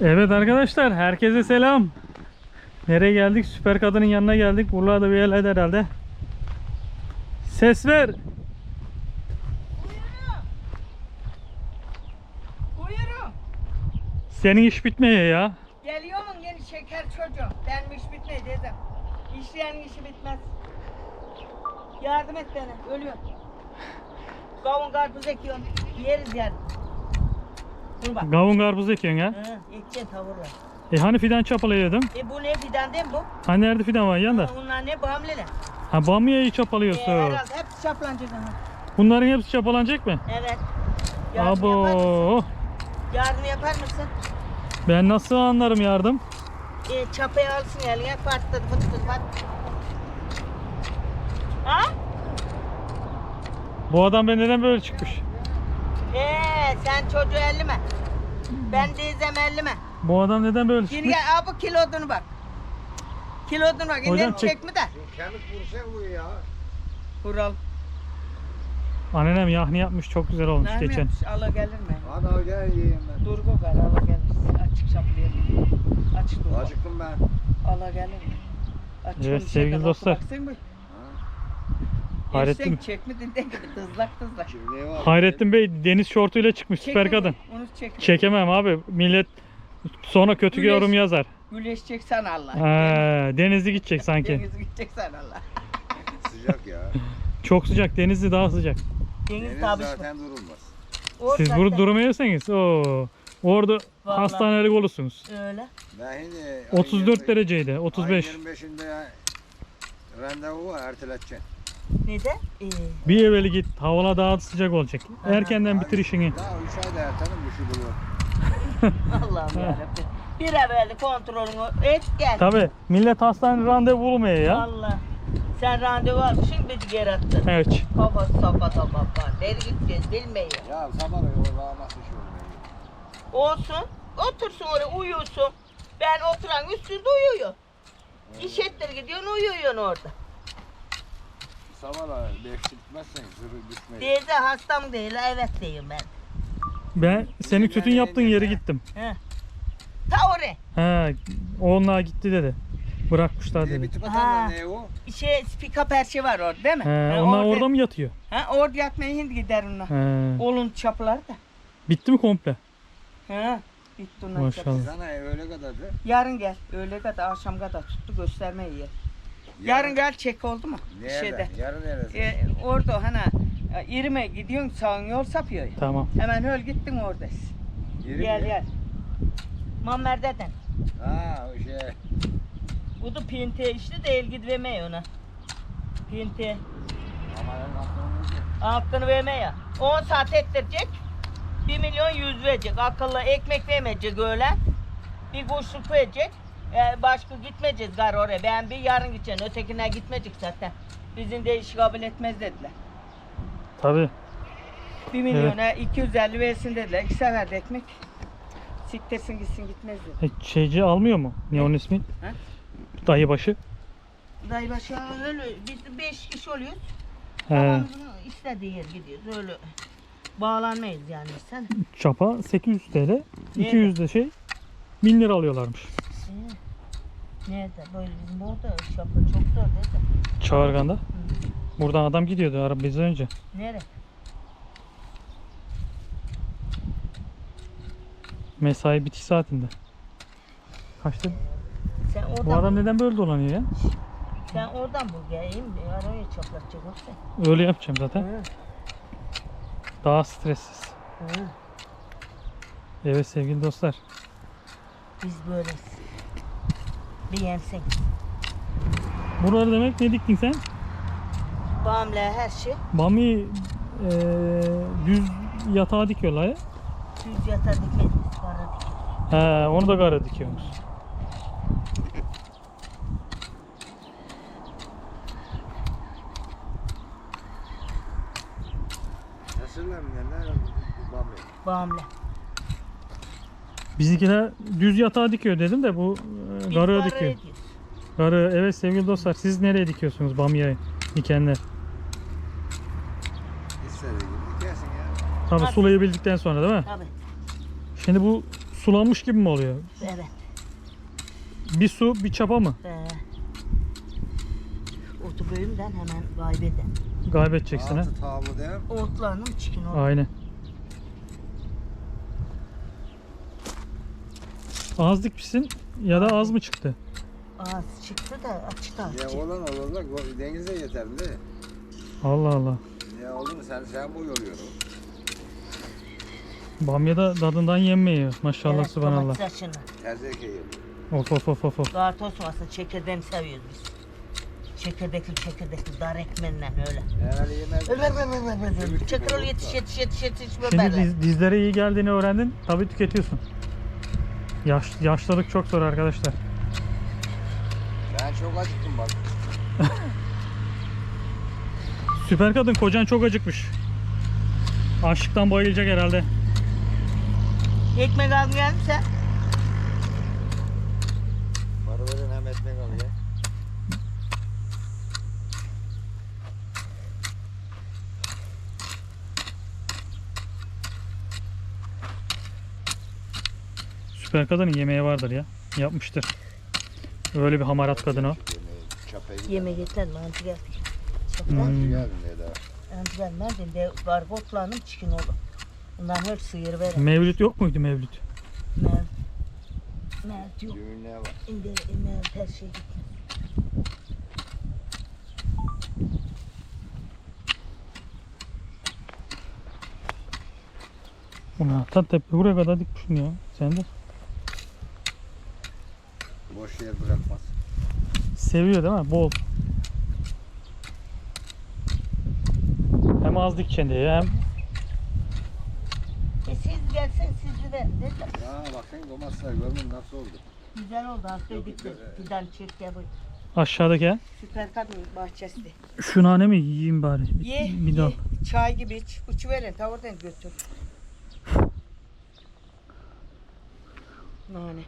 Evet arkadaşlar herkese selam. Nereye geldik? Süper kadının yanına geldik. Buralarda bir yerlerde herhalde. Ses ver. Buyurun. Senin iş bitmiyor ya. Geliyor mu yeni şeker çocuğum? Benim iş bitmedi dedim. İşleyenin işi bitmez. Yardım et bana. Ölüyorum. Kavun karpuz ekiyorum. Yeriz yani. Dur bak. Kavun karpuz ekiyorsun ya. Hı, ekeceksin tavırla. E hani fidan çapalıyordum. E bu ne fidan değil mi bu? Hani nerede fidan var yanında? Bunlar ne bağımlılar? Ha bamyayı E, çapalıyorsun. herhalde hepsi çaplanacak ama. Bunların hepsi çapalanacak mı? Evet. Yardım yapar mısın? Abo. Yardım yapar mısın? Ben nasıl anlarım yardım? E, çapayı alsın eline patladı fıt fıt pat. Ha? Bu adam ben neden böyle çıkmış? Ee, sen çocuğu elleme. Ben teyzem elleme. Bu adam neden böyle çıkmış? gel al bu kilodunu bak. Kilodunu bak. Hocam İndirim çek- çek mi de? Kemik vursa bu ya. Kural. Annenem yahni yapmış çok güzel olmuş Ne mi geçen. yapmış? Allah gelir mi? Hadi al gel yiyeyim ben. Dur bu kadar Allah gelir. Açık çaplıya Açık dur. Acıktım ben. Allah gelir mi? Açık Evet, bir sevgili dostlar. baksana. Hayrettin, Eşek çekmedin de gibi tızlak. Hayrettin Bey deniz şortuyla çıkmış süper kadın. Onu çek. Çekemem abi. Millet sonra kötü Güneş. yorum yazar. Güleşecek sana Allah. Ha, denizli gidecek sanki. Deniz gidecek sana Allah. Sıcak ya. Çok sıcak. Denizli daha sıcak. Deniz Deniz zaten durulmaz. Siz burada durmuyorsanız o orada Vallahi. hastanelik olursunuz. Öyle. Ben şimdi 34 dereceydi. 35. 25'inde randevu var erteleteceksin. Neden? Ee, Bir evveli git. Havalar daha sıcak olacak. Erkenden bitir işini. Daha 3 ayda ertelim bu şu buluyor. Allah'ım yarabbim. Bir evvel kontrolünü et gel. Tabi millet hastane randevu bulmuyor ya. Allah. Sen randevu almışsın bizi geri attın. Evet. Kafası sapa sapa sapa. Deri gideceğiz bilmeyin. Ya sabah yolda nasıl şey oluyor? Olsun. Otursun oraya uyuyorsun. Ben oturan üstünde uyuyor. İş ettir gidiyorsun uyuyorsun orada. Sabah 5 gitmezsen zırhı düşmeyi. Teyze hastam değil evet diyeyim ben. Ben senin tütün yaptığın yere gittim. He. Ta oraya. He, onlar gitti dedi. Bırakmışlar dedi. tık Ha. atanlar ne o? Şey spika perçe var orada değil mi? He, Ha, onlar orada mı yatıyor? Ha, orada yatmaya hindi gider onlar. He. Olun çapılar da. Bitti mi komple? Ha. Bitti onlar Maşallah. çapı. Sana öyle kadardı. Yarın gel. Öğle kadar akşam kadar tuttu göstermeyi yer. Yarın gel çek oldu mu? Nerede? Şeyde. Yarın neresi? E, orada hani e, İrime gidiyorsun sağın yol sapıyor. ya. Tamam. Hemen öl gittin oradasın. Yeri Gel mi? gel. Mammer'den. Ha o şey. Bu da pinte işte de el gidiveme ona. Pinte. Ama ben aklımda Hakkını verme ya. 10 saat ettirecek. 1 milyon 100 verecek. Akıllı ekmek vermeyecek öyle. Bir kuşluk verecek. E, başka gitmeyeceğiz gar oraya. Ben bir yarın gideceğim. Ötekine gitmeyecek zaten. Bizim de iş kabul etmez dediler. Tabi. 1 milyona 250 versin dediler. İki sefer de ekmek. Siktirsin gitsin gitmez dedi. E, şeyci almıyor mu? Ne onun ismi? He? Dayı başı. Dayı başı öyle biz 5 kişi oluyoruz. He. Babamızın istediği yer gidiyoruz. Öyle bağlanmayız yani sen. Çapa 800 TL. 200 de şey 1000 lira alıyorlarmış. Nerede? Böyle bizim orada şapı çok zor dedi. Çağırgan'da. Buradan adam gidiyordu araba bizden önce. Nere? Mesai bitiş saatinde. Kaçta? Sen oradan, Bu adam neden böyle dolanıyor ya? sen oradan bul geleyim. Araya çaplatacak olsa. Öyle yapacağım zaten. Hı, Daha stressiz. hı. Evet sevgili dostlar. Biz böyleyiz. Bir yensin. Buraları demek ne diktin sen? Bağımlı her şey. Bami eee, düz yatağa dikiyorlar ya. Düz yatar dikmeyiz. Kara dik. He, onu da gara dikiyormuş. Nasıl lan ne? Ne? Babam Bağımlı. Bizimkiler düz yatağa dikiyor dedim de bu e, Biz garı kara dikiyor. Garı evet sevgili dostlar siz nereye dikiyorsunuz bamyayı dikenler? istediği gibi dikersin ya. Tabi Nasıl? sulayabildikten sonra değil mi? Tabii. Şimdi bu sulanmış gibi mi oluyor? Evet. Bir su bir çapa mı? Ee, otu bölümden hemen kaybeden. Kaybedeceksin ha. Altı tavlı mi? Otlarının çıkın. Aynen. Az dikmişsin ya da az mı çıktı? Az çıktı da az Ya olan olur da bu denize yeter değil mi? Allah Allah. Ya olur mu sen sen boy oluyorsun. Bamya da tadından yenmiyor. Maşallah Evet, subhanallah. domates açını. Terzeke yiyor. Of of of of. of. Kartos aslında çekirdeğini seviyoruz biz. Çekirdekli çekirdekli dar ekmenle öyle. Herhalde yemez. Ver ver ver. ver. Çakırıl yetiş yetiş yetiş yetiş Şimdi diz- dizlere iyi geldiğini öğrendin. Tabii tüketiyorsun. Yaş, yaşlılık çok zor arkadaşlar. Ben çok acıktım bak. Süper kadın kocan çok acıkmış. Açlıktan bayılacak herhalde. Ekmek aldın geldin sen. Para verin hem ekmek al ya. Süper kadının yemeği vardır ya. Yapmıştır. Öyle bir hamarat kadın o. Yemeği, çapayı gider. Yemek yeter mantı geldi. Hmm. Mantı geldi ne daha. Mantı gelmedi de gargotlanım çıkın oldu. Bundan hep sıyır verin. Mevlüt yok muydu Mevlüt? Mer. Mert yok. İndi Mert her şey gitti. Ulan ta tepe buraya kadar dikmişsin ya. Sen de. Boş yer bırakmaz. Seviyor değil mi? Bol. Hem az dikeceksin diye hem E siz gelsen sizi de dediler. Ya bakın domatesler görmün nasıl oldu. Güzel oldu dikti. güzel. Fidan çiftliğe bu. aşağıdaki ha. Süper kadın bahçesi. Şu nane mi yiyeyim bari? Bir- Ye, bir dal. ye. Çay gibi iç. Uçu verin tavırdan götür. Nane.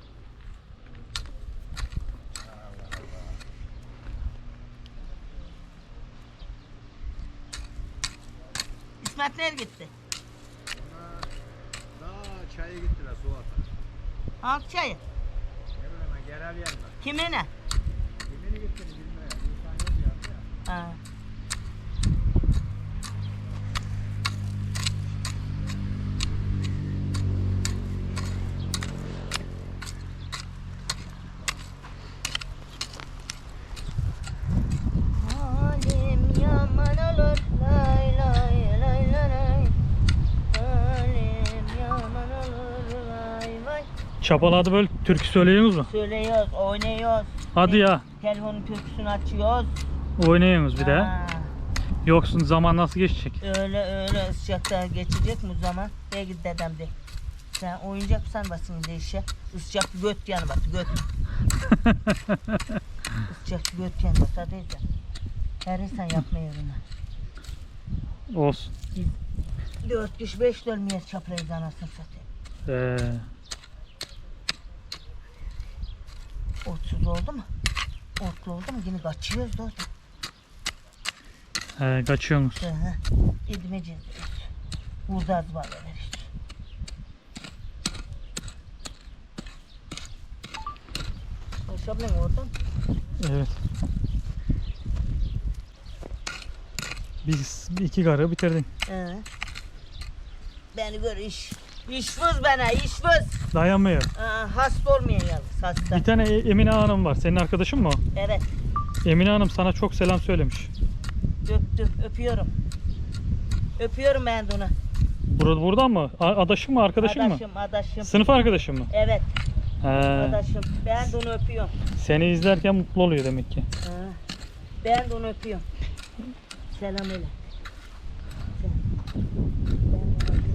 İsmet nereye gitti? Daha çaya gittiler Suat'a. Halk çayı. Ne bileyim genel yerine. Kimine? Kimini gittiniz bilmiyorum. İnsan yok ya. Ha. Çapaladı böyle türkü söylüyorsunuz mu? Söylüyoruz, oynuyoruz. Hadi ya. Telefonun türküsünü açıyoruz. Oynuyorsunuz bir de. Ha. Yoksun zaman nasıl geçecek? Öyle öyle sıcakta geçecek mi zaman? De git dedem de. Sen oyuncak mısın basın de işe? Isıcak göt yanı bak göt. Isıcak göt yanı bak hadi de. Her insan yapmıyor bunu. Olsun. Dört kişi beş dönmeye çaplayız anasını satayım. Ee, Otsuz oldu mu? Otlu oldu mu yine kaçıyoruz da. he, kaçıyorsunuz. Hı hı. İdmeceğiz. Burada az var işte. Şablan oradan. Evet. Biz iki karı bitirdin. He. Beni gör iş. İşvız bana işvız. Dayanmıyor. Aa, hasta olmayan yalnız hasta. Bir tane E- Emine Hanım var. Senin arkadaşın mı o? Evet Emine Hanım sana çok selam söylemiş. öptüm öpüyorum. Öpüyorum ben de onu. Burada buradan mı? A- Adaşın mı, arkadaşın mı? Adaşım adaşım. Sınıf arkadaşın mı? Evet He. adaşım. Ben de onu öpüyorum. Seni izlerken mutlu oluyor demek ki. Ha. Ben de onu öpüyorum. Selam öyle. Sen- Ben de onu öpüyorum.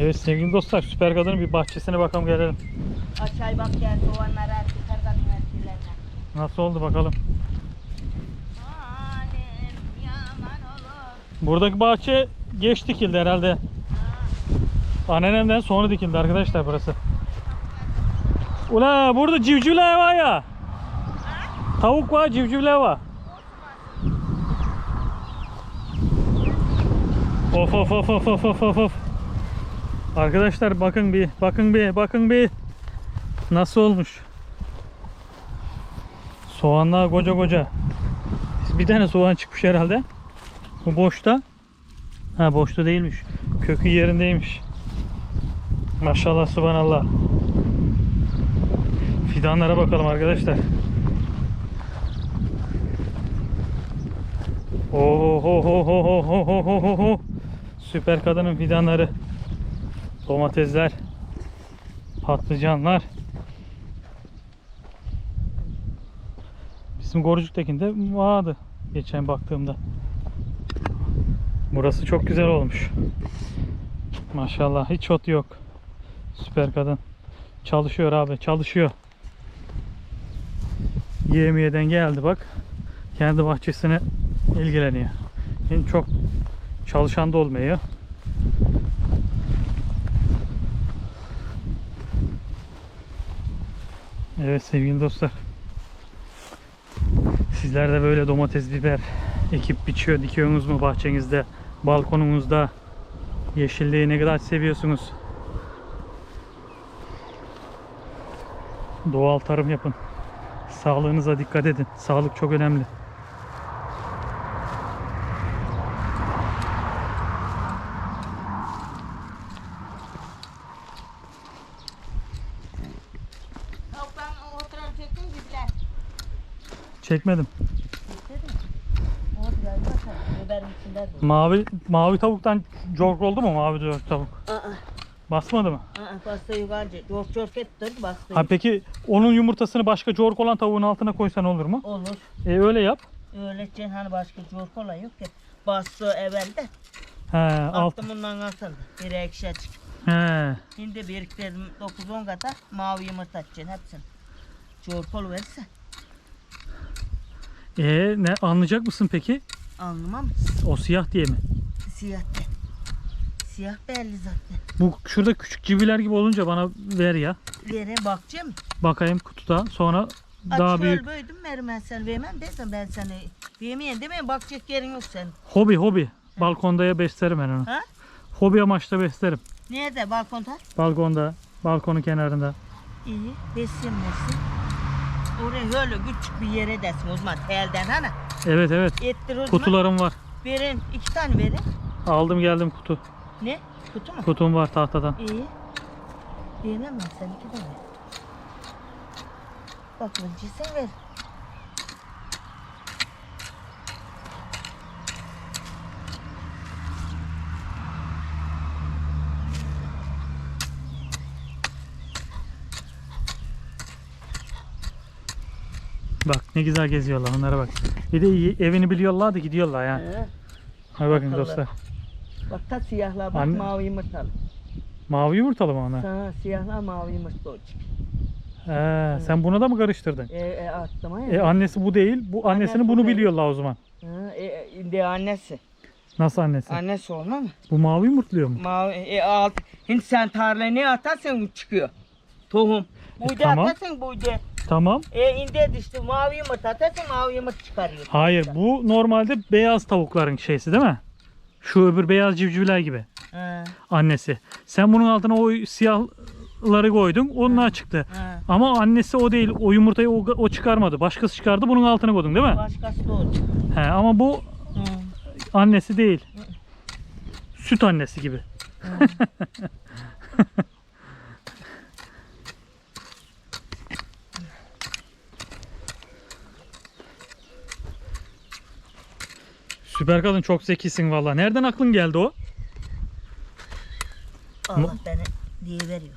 Evet sevgili dostlar süper kadının bir bahçesine bakalım gelelim. Açay bak gel soğanlara çıkar kadın erkeklerine. Nasıl oldu bakalım. Buradaki bahçe geç dikildi herhalde. Anneannemden sonra dikildi arkadaşlar burası. Ula burada civcivler var ya. Tavuk var, civcivler var. Of of of of of of of of. Arkadaşlar bakın bir, bakın bir, bakın bir. Nasıl olmuş? Soğanlar koca koca. Bir tane soğan çıkmış herhalde. Bu boşta. Ha boşta değilmiş. Kökü yerindeymiş. Maşallah subhanallah. Fidanlara bakalım arkadaşlar. Oho ho ho ho ho ho ho ho. Süper kadının fidanları. Domatesler. Patlıcanlar. Bizim Gorucuk'takinde vardı geçen baktığımda. Burası çok güzel olmuş. Maşallah hiç ot yok. Süper kadın. Çalışıyor abi çalışıyor. Yemiyeden geldi bak. Kendi bahçesine ilgileniyor. Yani çok çalışan da olmuyor. Evet sevgili dostlar. Sizler de böyle domates, biber ekip biçiyor, dikiyorsunuz mu bahçenizde, balkonunuzda? Yeşilliği ne kadar seviyorsunuz? Doğal tarım yapın. Sağlığınıza dikkat edin. Sağlık çok önemli. Tavuktan oturan çektin gibiler. Çekmedim. Mavi mavi tavuktan cork oldu mu mavi cork tavuk? Aa, Basmadı mı? aa, pasta yukarıca. Çok çok ettir bastı. Ha peki onun yumurtasını başka cork olan tavuğun altına koysan olur mu? Olur. E öyle yap. Öylece hani başka çok kolay yok ki. Bastı evvelde. He, alt. Bundan atıldı. Bir ekşi açık. He. Şimdi biriktirdim 9-10 kadar mavi yumurta atacaksın hepsini. Çorkol verirse E ne anlayacak mısın peki? anlamam. O siyah diye mi? Siyah de. Siyah belli zaten. Bu şurada küçük cibiler gibi olunca bana ver ya. Yere bakacağım. Bakayım kutuda. Sonra daha şöyle büyük. büyüdüm verim ben sana vermem dedim ben sana. Vermeyen değil mi? Bakacak yerin yok senin. Hobi hobi. Balkonda ya beslerim ben onu. Ha? Hobi amaçla beslerim. Nerede balkonda? Balkonda, balkonun kenarında. İyi. Besinmesin. Oraya öyle küçük bir yere desin o zaman telden hani. Evet evet. Ettir o zaman. Kutularım var. Verin. iki tane verin. Aldım geldim kutu. Ne? Kutu mu? Kutum var tahtadan. İyi. Vermem ben sen iki tane. Bak sen ver. Bak ne güzel geziyorlar onlara bak. Bir de iyi- evini biliyorlar da gidiyorlar ya. He. Hadi bakın dostlar. Bak ta siyahlar bak Anne- mavi yumurtalı. Mavi yumurtalı mı onlar? Sana siyahlar mavi yumurta olacak. He, sen bunu da mı karıştırdın? E, e attım ha E ya. annesi bu değil. Bu annesini Annesi bunu bu değil. biliyorlar o zaman. Ha, e, e, de annesi. Nasıl annesi? Annesi olma mı? Bu mavi yumurtluyor mu? Mavi, e, alt. Şimdi sen tarlaya ne atarsan çıkıyor. Tohum. Buydu tamam. atarsan buydu. Tamam. E indi işte mavi yumurta atarsan mavi yumurta çıkarıyor. Hayır bu normalde beyaz tavukların şeysi değil mi? Şu öbür beyaz civcivler gibi Ha, annesi. Sen bunun altına o siyahları koydun onlar çıktı. ha. Ama annesi o değil o yumurtayı o, o çıkarmadı. Başkası çıkardı bunun altına koydun değil mi? Başkası da olacak. He, ama bu Hı. annesi değil. Süt annesi gibi. Süper kadın çok zekisin valla. Nereden aklın geldi o? Allah beni diye veriyor.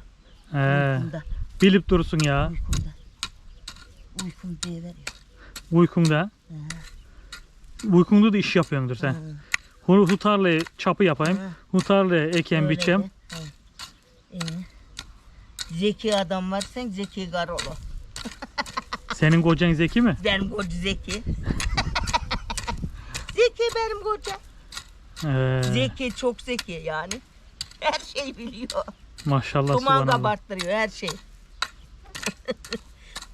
He, Uykumda. bilip durursun ya. Uykumda. Uykum diye veriyor. Uykunda. Uykunda da iş yapıyordur sen. Hı. Hu, hu tarlayı çapı yapayım. Hı. Hu tarlayı eken Öyle biçem. de. Hı. İyi. Zeki adam varsan zeki kar olur. Senin kocan zeki mi? Benim koca zeki. benim koca. Ee, Zeki çok zeki yani. Her şey biliyor. maşallah Duman subhanallah. kabarttırıyor her şey.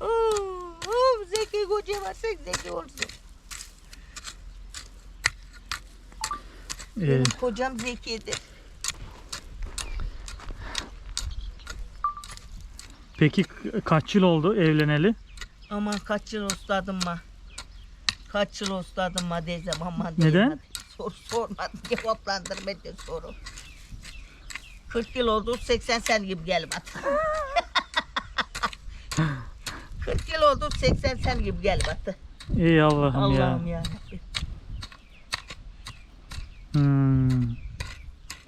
Oo, oo, zeki koca varsa zeki olsun. Ee, Benim kocam zekidir. peki kaç yıl oldu evleneli? Aman kaç yıl ustadım ma. Kaç yıl ustadım ma desem aman Neden? Sor, sormadım cevaplandırmadı soru. 40 yıl oldu 80 sen gibi gel bak. 40 yıl oldu 80 sen gibi gel bak. Ey Allah'ım, Allah'ım ya. ya. Hmm,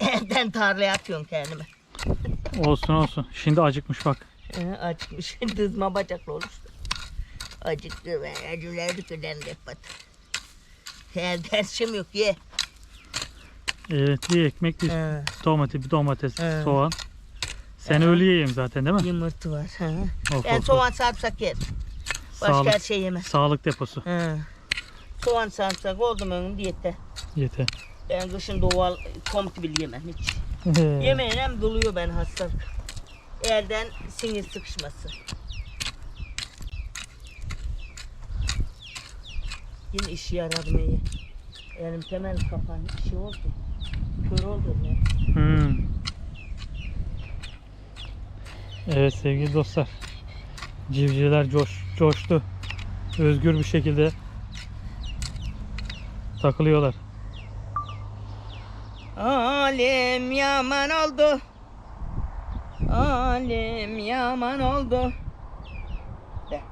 Evden tarlaya atıyorum kendimi. olsun olsun. Şimdi acıkmış bak. Ee, Acıkmış. Dızma bacaklı oluştu. Acıktı ve acıları köden yapmadı. Her dersim yok ye. Evet bir ekmek bir Ha, domates, bir domates, He. soğan. Sen öyle yiyeyim zaten değil mi? yumurta var. Ha. Of, Ben of, of. soğan sarımsak yerim. Başka Sağlık, her şey yemem. sağlık deposu. Ha. Soğan sarımsak oldu mu önüm diyette. Yeter. Ben kışın doğal komut bile yemem hiç. Yemeğin hem doluyor ben hastalık. Elden sinir sıkışması. Yine işi iyi. Elim temel kapan şey oldu. Kör oldu ya. Hmm. Evet sevgili dostlar. Civcivler coş, coştu. Özgür bir şekilde takılıyorlar. Alem yaman oldu. Alem yaman oldu.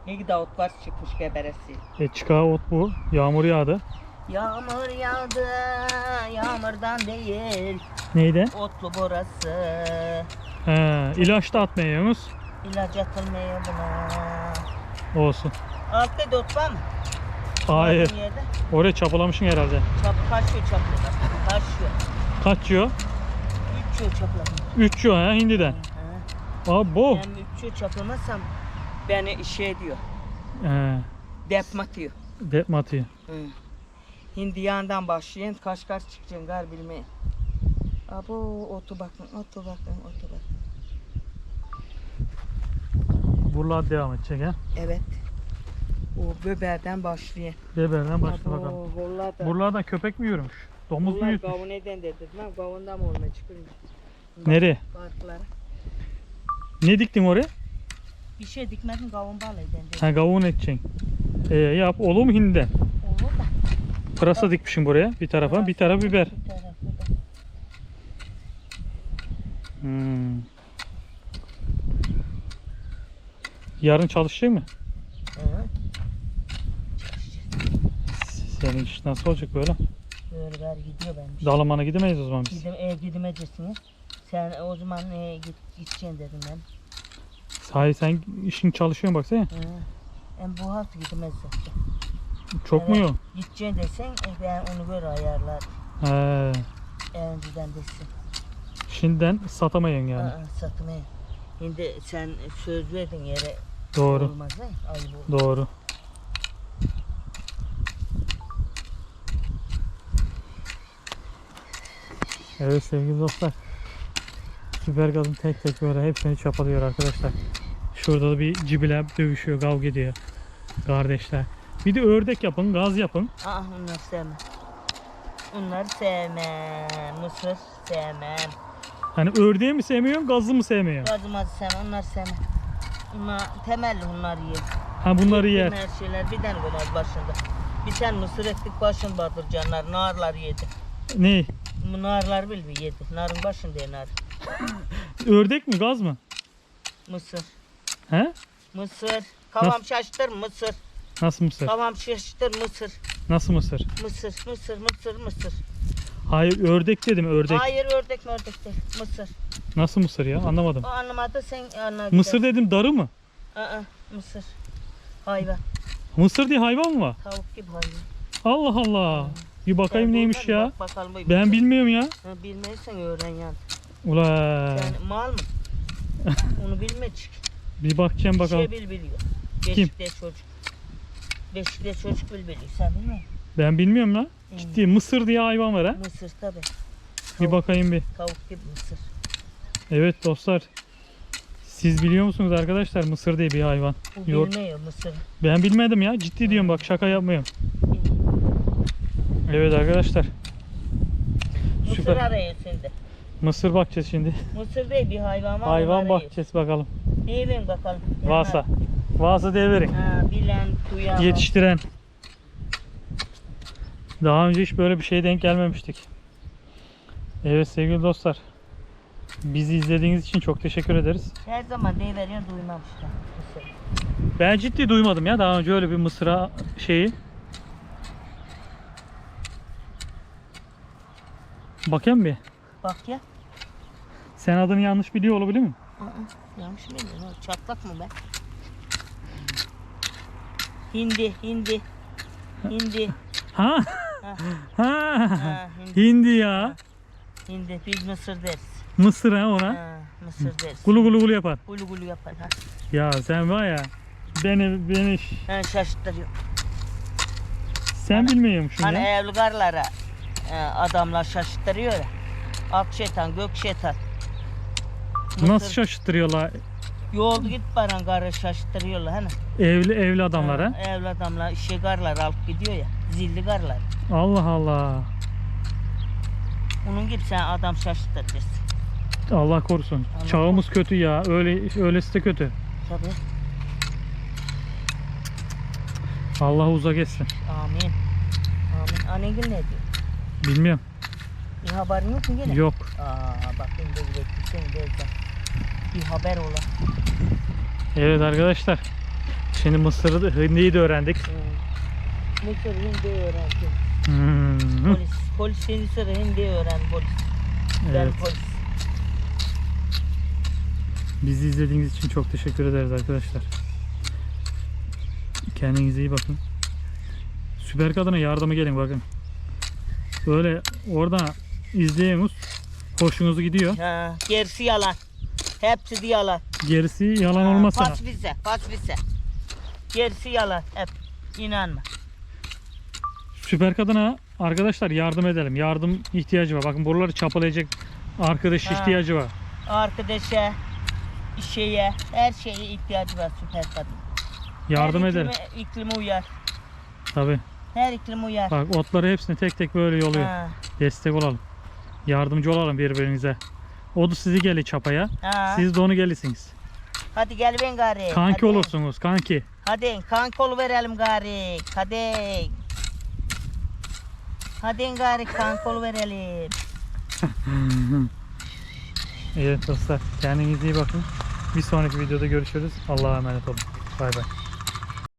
Ne kadar ot var çıkmış geberesi. E, çıkağı ot bu. Yağmur yağdı. Yağmur yağdı, yağmurdan değil. Neydi? Otlu burası. He, ilaç da atmıyorsunuz. İlaç atılmıyor buna. Olsun. Altta da ot var mı? Hayır. Oraya çapalamışsın herhalde. Çap, kaçıyor çaplı. Kaçıyor. Kaç yiyor? Üç yıl çapladım. 3 yiyor ha hindiden. Abo. Ben üç yıl çaplamazsam beni şey diyor. He, Depma diyor. dep atıyor. Hı. Hindiyan'dan başlayın kaç kaç çıkacaksın gar bilmeyin. Abo otu bakın, otu bakın, otu bakın. Buralar devam edecek ha. Evet. O böberden başlayın. Beberden başla Abo, bakalım. Hollada. Buralardan köpek mi yürümüş? Domuz mu Bunlar yürümüş? gavun neden dedim lan? Gavundan mı olma çıkılmış? Nereye? Parklara. Ne diktin oraya? Bir şey dikmedim gavun balı eden dedim. Ha kavun edeceksin. Ee, yap. Olur mu hindiden? Olur da. Pırasa dikmişim buraya bir tarafa. Bir taraf biber. Bir tarafı da. Hmm. Yarın çalışacak mı? Hı. Senin iş nasıl olacak böyle? Böyle gidiyor benim. Dalaman'a gidemeyiz o zaman biz. Gidim, e, gidemeyeceksin. Sen o zaman e, git, gideceksin dedim ben. Sahi sen işin çalışıyorsun baksana. Hı. Ben bu hafta gidemez zaten. Çok mu yoğun? Gideceksin desen e, ben onu göre ayarlar. He. Önceden desin. Şimdiden satamayın yani. Aa, satmaya. Şimdi sen söz verdin yere Doğru. olmaz? Ayıp olur. Doğru. Evet sevgili dostlar. Süper kadın tek tek böyle hepsini çapalıyor arkadaşlar. Şurada da bir cibiler dövüşüyor, kavga ediyor. Kardeşler. Bir de ördek yapın, gaz yapın. Ah onları sevmem. Onları sevmem. Mısır sevmem. Hani ördeği mi sevmiyorsun, gazlı mı sevmiyorsun? Gazımazı sevmem. Onları sevmem. Onlar temelli onlar yer. Ha bunları yer. Her şeyler bir tane koymaz başında. Bir tane mısır ektik başın batırcanlar. Narlar yedi. Ne? Bu narlar bil bir yedi. Narın başında nar. Ördek mi, gaz mı? Mısır. He? Mısır. Kavam şaştır mısır. Nasıl mısır? Kavam şaştır mısır. Nasıl mısır? Mısır, mısır, mısır, mısır. Hayır ördek dedim ördek. Hayır ördek mi ördek değil. Mısır. Nasıl mısır ya? Anlamadım. O anlamadı sen anladın. Mısır dedim darı mı? Aa, mısır. Hayvan. Mısır diye hayvan mı var? Tavuk gibi hayvan. Allah Allah. Bir bakayım Sen neymiş ya. Bak bakalım bu Ben mısır. bilmiyorum ya. Ha, bilmezsen öğren yani. Ula. Sen mal mı? Onu bilmecek. Bir bakacağım Bir bakalım. şey bil biliyor. Beşikte çocuk. Beşikte çocuk bil biliyor. Sen bilmiyor musun? Ben bilmiyorum lan. Hmm. Ciddi mısır diye hayvan var ha. Mısır tabi. Bir bakayım bir. Tavuk gibi mısır. Evet dostlar. Siz biliyor musunuz arkadaşlar mısır diye bir hayvan? Bu Yok. bilmiyor mısır. Ben bilmedim ya. Ciddi diyorum bak şaka yapmıyorum. Evet arkadaşlar. Mısır süper. arıyor şimdi. Mısır bakacağız şimdi. Mısır değil bir hayvan var. Hayvan bakacağız bakalım. Deyin bakalım. Varsa. Varsa devirin. Ha, bilen, duyan. Yetiştiren. Daha önce hiç böyle bir şeye denk gelmemiştik. Evet sevgili dostlar. Bizi izlediğiniz için çok teşekkür ederiz. Her zaman deyiveriyor duymamışlar. Mısır. Ben ciddi duymadım ya daha önce öyle bir mısıra şeyi. Bakayım bir. Bak ya. Sen adını yanlış biliyor olabilir mi? Aa, yanlış mı o Çatlak mı be? Hindi, hindi. Hindi. Ha? Ha. Ha. Hindi. Hindi ya. Hindi. Biz mısır deriz. Mısır ha ona. Ha, mısır deriz. Gulu gulu gulu yapar. Gulu gulu yapar. Ha. Ya sen var ya. Beni beni Ha, şaşırtıyor. sen bilmiyormuşsun Hani ya. evli karlara e, adamlar şaşırtıyor ya. Ak şeytan, gök şeytan. Nasıl şaşırtıyorlar Yolda git baran karı şaşırtıyorlar hani. evli evli adamlar ha? Evli adamlar işe karlar alıp gidiyor ya. Zilli karlar. Allah Allah. Onun gibi sen adam şaşırtacaksın. Allah korusun. Allah Çağımız kötü ya. Öyle öylesi de kötü. Tabii. Allah uzak etsin. Amin. Amin. Annen gün ne diyor? Bilmiyorum. Bir haberin yok mu gene? Yok. Aa bak şimdi bile seni gözden. Bir haber ola. Evet arkadaşlar. Şimdi Mısır'ı da Hindi'yi de öğrendik. Hmm. Mısır hindi öğrendim. Hmm. Polis. Polis Mısır hindi öğren polis. Ben Evet. polis. Bizi izlediğiniz için çok teşekkür ederiz arkadaşlar. Kendinize iyi bakın. Süper Kadın'a yardıma gelin bakın. Böyle orada izleyemiyoruz. Hoşunuzu gidiyor. Ha, gerisi yalan. Hepsi de yalan. Gerisi yalan Ha, olmasa. Pas bize, pas bize. Gerisi yalan hep. İnanma. Süper Kadın'a arkadaşlar yardım edelim. Yardım ihtiyacı var. Bakın buraları çapalayacak arkadaş Ha. ihtiyacı var. Arkadaşa, şeye, her şeye ihtiyacı var süper kadın. Yardım her edelim. iklime, iklime uyar. Tabi. Her iklim uyar. Bak otları hepsini tek tek böyle yoluyor. Ha, Destek olalım. Yardımcı olalım birbirinize. O da sizi geli çapaya. ha. Siz de onu gelisiniz. Hadi gel ben gari. Kanki hadi. olursunuz kanki. Hadi kanki verelim gari. Hadi. Hadi gari kanki verelim. Evet dostlar kendinize iyi bakın. Bir sonraki videoda görüşürüz. Allah'a emanet olun. Bay bay.